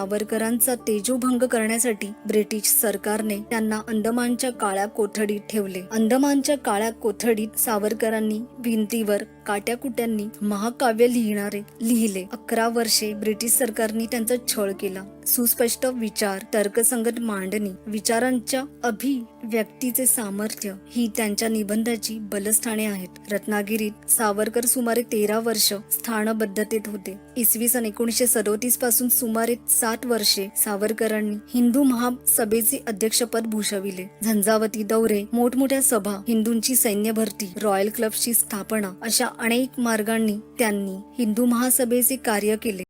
सावरकरांचा तेजोभंग करण्यासाठी ब्रिटिश सरकारने त्यांना अंदमानच्या काळ्या कोठडीत ठेवले. अंदमानच्या काळ्या कोठडीत सावरकरांनी भिंतीवर काट्याकुट्यांनी महाकाव्य लिहिणारे लिहिले. अकरा वर्षे ब्रिटिश सरकारने त्यांचा छळ केला. सुस्पष्ट विचार तर्कसंगत मांडणी विचारांच्या अभिव्यक्तीचे सामर्थ्य ही त्यांच्या निबंधाची बलस्थाने आहेत. रत्नागिरीत सावरकर सुमारे तेरा वर्ष स्थानबद्धतेत होते. इसवी सन एकोणीसशे सदोतीसपासून सुमारे सात वर्षे सावरकरांनी हिंदू महासभेचे अध्यक्षपद भूषविले. झंझावती दौरे मोठमोठ्या सभा हिंदूंची सैन्य भरती रॉयल क्लबची स्थापना अशा अनेक मार्गांनी त्यांनी हिंदू महासभेचे कार्य केले.